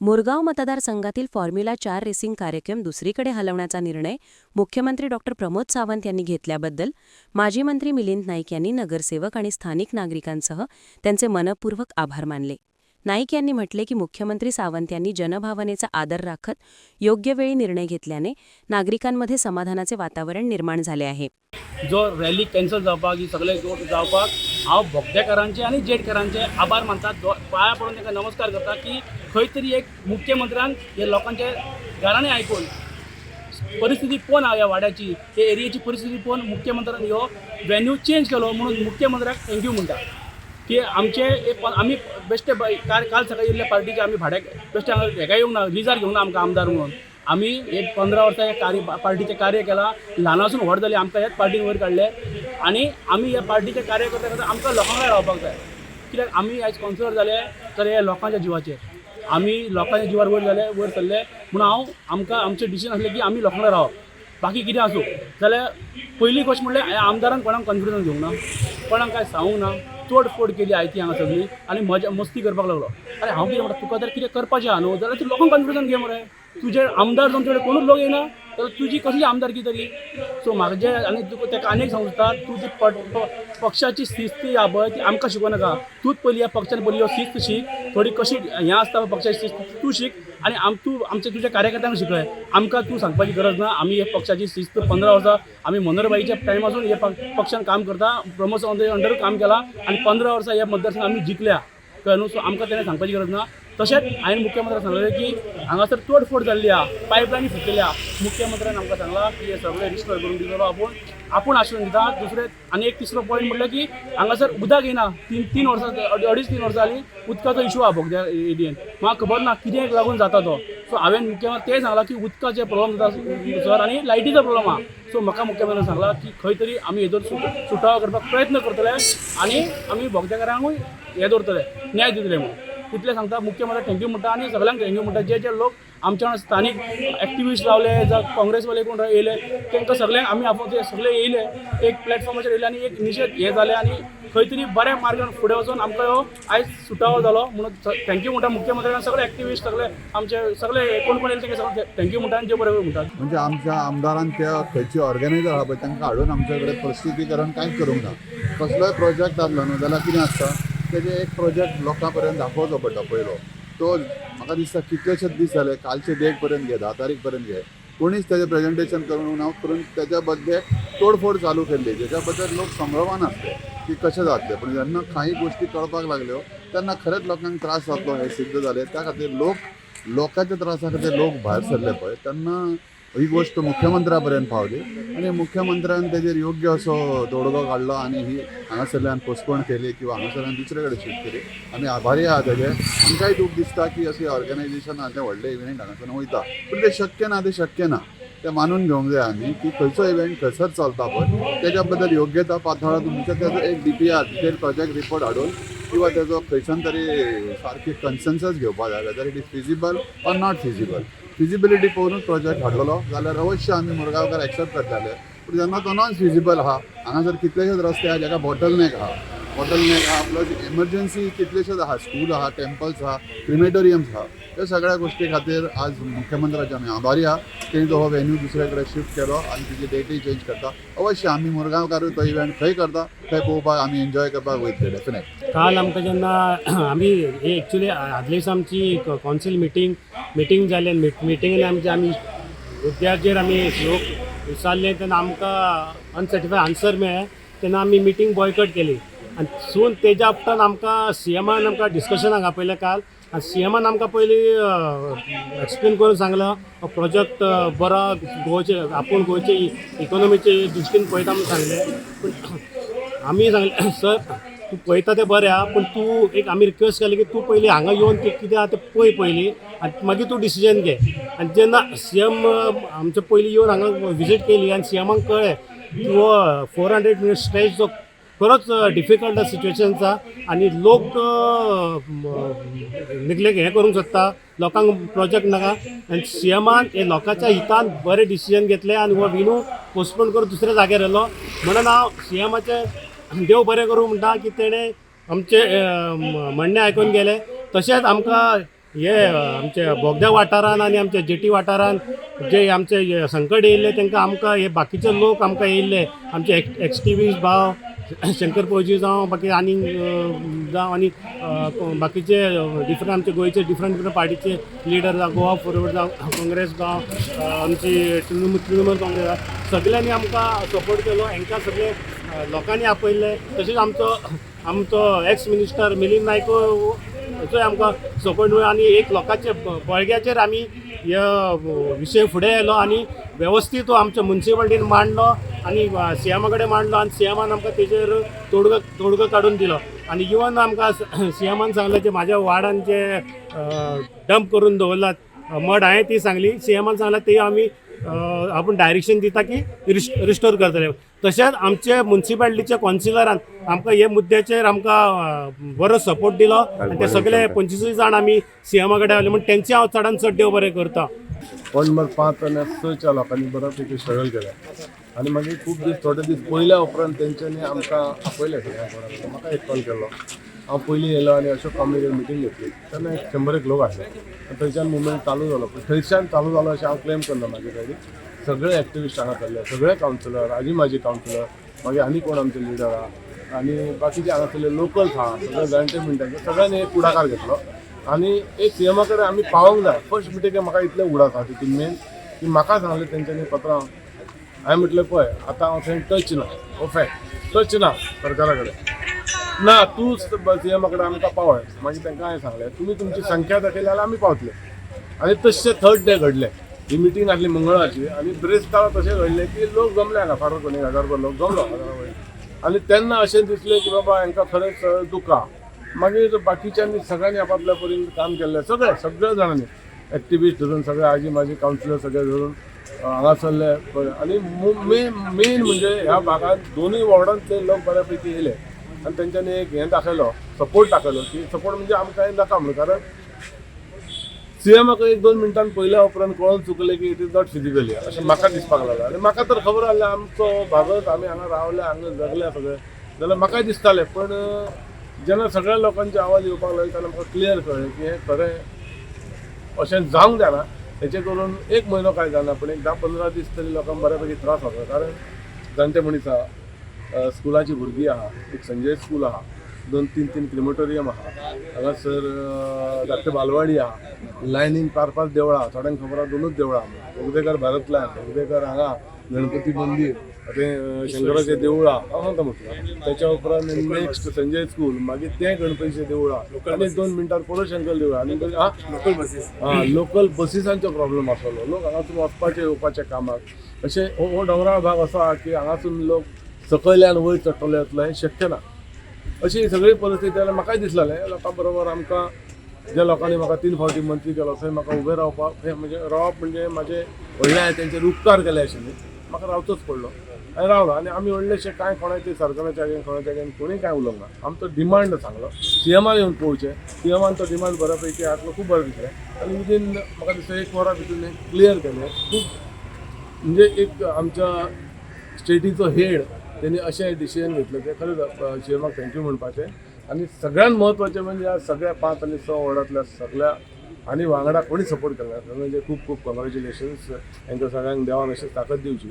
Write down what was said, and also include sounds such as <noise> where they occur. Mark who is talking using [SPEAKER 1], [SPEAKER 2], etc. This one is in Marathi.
[SPEAKER 1] मुरगाव मतदारसंघातील फॉर्म्युला चार रेसिंग कार्यक्रम दुसरीकडे हलवण्याचा निर्णय मुख्यमंत्री डॉक्टर प्रमोद सावंत यांनी घेतल्याबद्दल माजी मंत्री मिलिंद नाईक यांनी नगरसेवक आणि स्थानिक नागरिकांसह त्यांचे मनपूर्वक आभार मानले. नाईक यांनी म्हटले की मुख्यमंत्री सावंत यांनी जनभावनेचा आदर राखत योग्य वेळी निर्णय घेतल्याने नागरिकांमध्ये समाधानाचे वातावरण निर्माण झाले आहे.
[SPEAKER 2] जो रॅली कॅन्सल जावपाक ही सगळे गोट जावपाक हांव भोगतेकारांचे आनी जेटकारांचे आभार मानतात दो- पडून तांकां नमस्कार करता की खंय तरी एक मुख्यमंत्र्यान हे लोकांचे घराणे आयकून परिस्थिती पळोवन हा ह्या वाड्याची हे एरियेची परिस्थिती पळोवन मुख्यमंत्र्यान ह्यो वेन्यू चेंज केलो म्हणून मुख्यमंत्र्याक थँक्यू म्हणटा. की आमचे एक आमी बेश्टे काल काल सकाळी येयल्ले पार्टीचे आमी भाड्याक बेश्टे हांगा हेका येवंक ना रिजार घेवंक ना आमकां आमदार म्हणून. आमी एक पंदरा वर्सां हे कार्य पार्टीचें कार्य केलां. ल्हानासून व्हड जालें आमकां ह्याच पार्टीन वयर काडले आनी आमी ह्या पार्टीचें कार्य करता करता आमकां लोकांकडे रावपाक जाय? कित्याक आमी आयज कॉन्सिडर जाले तर हे लोकांच्या जिवाचेर आमी लोकांच्या जिवार वयर जाले वयर सरले म्हूण हांव आमकां आमचें डिसिजन आसलें की आमी लोकांकडे रावप बाकी कितें आसूं जाल्यार पयली गोश्ट म्हणल्यार ह्या आमदारान कोणाक कॉन्फिडन्स घेवंक ना कोणाक कांय सांगूंक ना? तोडफोड केली आयती हांगा सगळी आनी मजा मस्ती करपाक लागलो. आरे हांव कितें म्हणटा तुका जर कितें करपाचें आहा न्हू जाल्यार तूं लोकांक कन्फ्युजन घे मरे. तुजे आमदार जावन तुजे कोणूच लोक येना जाल्यार तुजी कसली आमदारकी तरी? सो म्हाका जे आनी तुका ताका आनीक सांगता तुजी पट प- पक्षाची शिस्त या पळय ती आमकां शिकोवनाका तूंच पयली ह्या पक्षान पयली ह्यो शिस्त शीक. थोडी कशी हें आसता पक्षाची शिस्त तूं शीक. आनी आम तूं आमच्या तुज्या कार्यकर्त्यांक शिकय आमकां तूं सांगपाची गरज ना. आमी हे पक्षाची शिस्त पंदरा वर्सां आमी मनोहरबाईच्या टायमासून हे पक्षान काम करता. प्रमोद सावंत अंडर काम केलां. आनी पंदरा वर्सां ह्या मतदारसंघ आमी जिखल्या कळ्ळें न्हू सो आमकां तेणें सांगपाची गरज ना. तशेंच हांवें मुख्यमंत्र्याक सांगलें की हांगासर तोडफोड जाल्ली आहा पायपलायनी फुटल्या मुख्यमंत्र्यान आमकां सांगलां की हे सगळें रिस्टोर करून दितलो आपूण आपूण आश्वासन दिता दुसरें आनी एक तिसरो पॉयंट म्हणलें की हांगासर उदक येना तीन तीन वर्सां अडीच तीन वर्सां जालीं उदकाचो इशू आहा बोगद्या एरियेन म्हाका खबर ना कित्याक लागून जाता तो हो. सो हांवें मुख्यमंत्री तें सांगलां की उदकाचे प्रॉब्लम जाता सर आनी लायटीचो प्रॉब्लम आहा. सो म्हाका मुख्यमंत्र्यान सांगलां की खंय तरी आमी हेजो सुटावो करपाक प्रयत्न करतले आनी आमी भोगतेकारांकूय हें दवरतले न्याय दितले म्हणून. इतलें सांगता? मुख्यमंत्री थँक्यू म्हणटा आनी सगळ्यांक थँक्यू म्हणटा जे जे लोक आमच्या वांगडा स्थानीक एक्टिविस्ट रावले जावं काँग्रेसवाले कोण येयले तांकां सगळ्यांक आमी आपूण ते सगळे येयले एक प्लॅटफॉर्माचेर येयले आनी एक निशेध हे जाले आनी खंय तरी बऱ्या मार्गान फुडें वचून आमकां आयज सुटावो जालो म्हणून थँक्यू म्हणटा मुख्यमंत्र्यान. सगळे एक्टिविस्ट सगळे आमचे सगळे कोण कोण येयले तांकां सगळे थँक्यू म्हणटा आनी जे बरें करूं म्हणटा
[SPEAKER 3] म्हणजे आमच्या आमदारान त्या खंयचे ऑर्गनायझर आहा पळय तांकां हाडून आमचे कडेन प्रस्तुतीकरण कांयच करूंक ना कसलोय प्रोजेक्ट आसलो न्हू जाल्यार कितें आसता तेजे एक प्रोजेक्ट लोकां पर्यंत दाखोवचो पडटा पयलो तो म्हाका दिसता कितलेशेच दीस जाले कालचे डेट पर्यंत घे धा तारीख पर्यंत घे. कोणीच तेजें प्रेजेंटेशन करून ना करून तेच्या बद्दल तोडफोड चालू केल्ली जेच्या बद्दल लोक संभ्रमान आसले की कशें जातलें. पूण जेन्ना काही गोश्टी कळपाक लागल्यो तेन्ना खरेंच लोकांक त्रास जातलो हें सिद्ध जालें त्या खातीर लोक लोकांच्या त्रासा खातीर लोक भायर सरले पळय. तेन्ना ही गोष्ट मुख्यमंत्र्या पर्यंत पावली आनी मुख्यमंत्र्यान तेजेर योग्य असो तोडगो काडलो आनी ही हांगासरल्यान पोस्टपोन केली किंवा हांगासरल्यान दुसरे कडेन शिफ्ट केली आमी आभारी आहा तेजे आमकांय दूख दिसता की अशी ऑर्गनायझेशन आहा ते व्हडले इव्हेंट हांगासर वयता पूण ते शक्य ना ते शक्य ना ते मानून घेवंक जाय आमी की खंयचो इव्हेंट खंयसर चलता पळय तेच्या बद्दल योग्यता पातळा तुमच्या तेजो एक D P R detail project report हाडून किंवा तेजो खंयच्यान तरी सारकी कन्सन्सस घेवपाक जाय whether it is feasible or not feasible feasibility पळोवनूच प्रोजेक्ट हाडलो जाल्यार अवश्य आमी मुरगांवकार एक्सेप्ट करताले पूण जेन्ना तो नॉन फिजिबल आहा हांगासर कितलेशेच रस्ते आहा जेका बॉटल नॅक आहा बॉटल नॅक आहा प्लस इमर्जन्सी कितलेशेच आहा स्कूल आहा टेम्पल्स आहा क्रिमेटोरियम्स आहा त्या सगळ्या गोष्टी खातीर आज मुख्यमंत्र्याचे आमी आभारी आहा. तेणी तो हो वेन्यू दुसरे कडेन शिफ्ट केलो आनी तेजी डेटूय चेंज करता. अवश्य आमी मुरगांवकारूय तो इव्हेंट खंय करता थंय पळोवपाक आमी एन्जॉय करपाक वयतले डेफिनेट
[SPEAKER 4] काल आमकां जेन्ना <clears throat> आमी हे एक्चुली आदले दिसा आमची कौन्सील मिटींग मिटींग जाली आनी मिटींगेन आमचे आमी मुद्द्याचेर आमी लोक विचारले तेन्ना आमकां अनसेटिफाय आन्सर मेळ्ळे. तेन्ना आमी मिटींग बॉयकट केली. आनी सून तेज्या उपरांत आमकां सी एमान आमकां डिस्कशनाक आपयलें काल. आनी सी एमान आमकां पयलीं एक्सप्लेन करून सांगलो प्रोजेक्ट बरो गोंयचे आपूण गोंयचे e-, इकॉनॉमीचे दृश्टीन पळयता म्हणून सांगलें. पूण आमी सांगलें सर तूं पळयता तें बरें आहा पूण तूं एक आमी रिक्वेस्ट केली की तूं पयलीं हांगा येवन तें कितें आहा तें पळय पयलीं आनी मागीर तूं डिसिजन घे. आनी जेन्ना सी एम आमचे पयलीं येवन हांगा विजीट केली आनी सी एमाक कळ्ळें की हो फोर हंड्रेड मिनिट स्ट्रेच जो खरोच डिफिकल्ट सिच्युएशन आसा आनी लोक निग्लेक्ट हें करूंक सोदता लोकांक प्रोजेक्ट नाका. आनी सी एमान हे लोकांच्या हितान बरें डिसिजन घेतलें आनी हो विनू पोस्टपोन करून दुसऱ्या जाग्यार येयलो म्हणून हांव सी एमाचें देव बरें करूं म्हणटा की तेणें आमचें म्हणणें आयकून गेलें. तशेंच आमकां हे आमच्या बोगद्या वाठारांत आनी आमच्या जेटी वाठारांत जे आमचे संकट येयल्ले तांकां आमकां हे बाकीचे लोक आमकां येयल्ले. आमचे एक्स भाव <coughs> शंकर पळजी जावं बाकी आनी जावं आनी बाकीचे डिफरंट आमचे गोंयचे डिफरंट डिफरंट पार्टीचे लिडर जावं गोवा फॉरवर्ड जावं काँग्रेस जावं आमची तृणमूल तृणमूल काँग्रेस सगळ्यांनी आमकां सपोर्ट केलो. हांकां सगळे लोकांनी आपयले. तशेंच आमचो आमचो एक्स मिनिस्टर मिलिंद नायको थंय आमकां सपोर्ट मेळ्ळो आनी एक लोकांचे बळग्याचेर आमी हे विशय फुडें येयलो आनी वेवस्थीत तो आमच्या मुन्सिपाल्टीन मांडलो आनी सी एमा कडेन मांडलो आनी सी एमान आमकां तेजेर तोडगो तोडगो काडून दिलो. आनी इवन आमकां <clears throat> सी एमान सांगलें जे म्हाज्या वार्डान जे डंप करून दवरलात. मड हांवें ती सांगली. सी एमान सांगलां ती आमी आपूण डायरेक्शन दिता की रिस्ट रिस्टोर करतले तशेंच आमचे मुन्सिपाल्टीचे कॉन्सिलरान आमकां हे मुद्द्याचेर आमकां बरो सपोर्ट दिलो आनी ते सगळे पंचवीस जाण आमी सी एमा कडेन आले म्हण तेंचे हांव चडान चड देव बरें करता.
[SPEAKER 5] पण नंबर पांच आनी सच्या लोकांनी बऱ्यापैकी स्ट्रगल केलें. आनी मागीर खूब दीस थोडे दीस पयल्या उपरांत तेंच्यांनी आमकां आपयलें म्हाका एक कॉल केलो. हांव पयलीं येयलो आनी अशोक कॉम्युनिकेट मिटींग घेतली. तेन्ना एक शंबर एक लोक आसले थंयच्यान मुवमेंट चालू जालो पूण थंयच्यान चालू जालो अशें हांव क्लेम करना मागीर तरी सगळे एक्टिविस्ट हांगा सरले सगळे कावन्सिलर आजी माजी कावन्सिलर मागीर आनी कोण आमचे लिडर आहा आनी बाकीचे हांगासले लोकल्स आहा सगळे जाणटे मिनटाचे सगळ्यांनी एक पुढाकार घेतलो. आनी एक सी कडेन आमी पावोंक जाय फर्स्ट मिटींगेक म्हाका इतलें उडास आहा तितून मेन की म्हाका सांगलें तेंच्यांनी पत्रां हांवें म्हटलें पळय आतां हांव थंय टच ना हो फॅक्ट टच ना सरकारा कडेन ना तूं सी एमा कडेन पावय मागीर तांकां हांवें सांगलें. तुमी तुमची संख्या दाखयली जाल्यार आमी पावतले. आनी तशें थर्ड डे घडलें. ही मिटींग आसली मंगळारची आनी ब्रेस्तारा तशें घडलें की लोक जमले हांगा फार कोणी हजारभर लोक जमलो. हजारा आनी तेन्ना अशें दिसलें की बाबा हांकां खरेंच दुखा. मागीर बाकीच्यांनी सगळ्यांनी आपापल्या परीन काम केल्लें सगळे सगळ्या जाणांनी. एक्टिविस्ट धरून सगळे आजी माझी कावन्सिलर सगळे धरून हांगासरले पळय आनी मेन मेन म्हणजे ह्या भागात दोनूय वॉर्डांतले लोक बऱ्यापैकी येयले आनी तेंच्यांनी एक हें दाखयलो सपोर्ट दाखयलो की सपोर्ट म्हणजे आमकां नाका म्हणून कारण सीएमाक एक दोन मिनटान पयल्या उपरांत कळोन चुकलें की इट इज नॉट फिजिकली अशें म्हाका दिसपाक लागलें. आनी म्हाका तर खबर आसलें आमचो भागत आमी हांगा रावले हांगा जगले सगळे. जाल्यार म्हाकाय दिसतालें पण जेन्ना सगळ्या लोकांचे आवाज येवपाक लागले तेन्ना म्हाका क्लियर कळ्ळें की हें खरें अशें जावंक जायना हेचे करून एक म्हयनो कांय जायना पूण एक धा पंदरा दीस तरी लोकांक बऱ्यापैकी त्रास जाता कारण जाणटे मनीस आहा स्कुलाची भुरगीं आहा एक संजय स्कूल आहा दोन तीन तीन क्रिमेटोरियम आहा. हांगासर धाकटे बालवाडी आहा लायनीन चार पांच देवळां आहा थोड्यांक खबर आहा दोनूच देवळां आहा. उदयकर भारतल्यान उदयकर हांगा गणपती मंदीर तें शंकराचें देवूळ आहा. हांव सांगता म्हटलं त्याच्या उपरांत नेक्स्ट संजय स्कूल मागीर तें गणपतीचें देवूळ आहा. आनी दोन मिनटार परत शंकर देवूळ आनी लोकल बसीस हा लोकल बसीसांचो प्रॉब्लेम आसलो लोक हांगासून वचपाचे येवपाच्या कामाक अशें हो हो डोंगराळ भाग असो आहा की हांगासून लोक सकयल्यान वयर चडटले येतलो हें शक्य ना. अशी सगळी परिस्थिती जाल्यार म्हाकाय दिसलेलें लोकां बरोबर आमकां ज्या लोकांनी म्हाका तीन फावटी मंत्री केलो थंय म्हाका उबें रावपाक थंय म्हणजे रावप म्हणजे म्हाजे व्हडले तेंचेर उपकार केले आशिल्ले म्हाका रावचोच पडलो. हांवें रावलो आनी आमी व्हडलेशे कांय कोणाचे सरकाराच्या आगेन कोणाच्या आगेन कोणी कांय उलोवंक ना आमचो डिमांड सांगलो सी एमान येवन पळोवचें सी एमान तो डिमांड बऱ्यापैकी आसलो खूब बरें दिसलें. आनी विदीन म्हाका दिसता एक वरा भितर हें क्लियर केलें खूब म्हणजे एक आमच्या स्टेटीचो हेड त्यांनी अशें डिसिजन घेतलें तें खरंच शिवमाक थँक्यू म्हणपाचें आनी सगळ्यात म्हत्वाचें म्हणजे ह्या सगळ्या पांच आनी स वॉर्डांतल्या सगळ्या आनी वांगडा कोणी सपोर्ट केला म्हणजे खूब खूब कॉंग्रॅच्युलेशन्स तांकां सगळ्यांक देवान अशी ताकद दिवची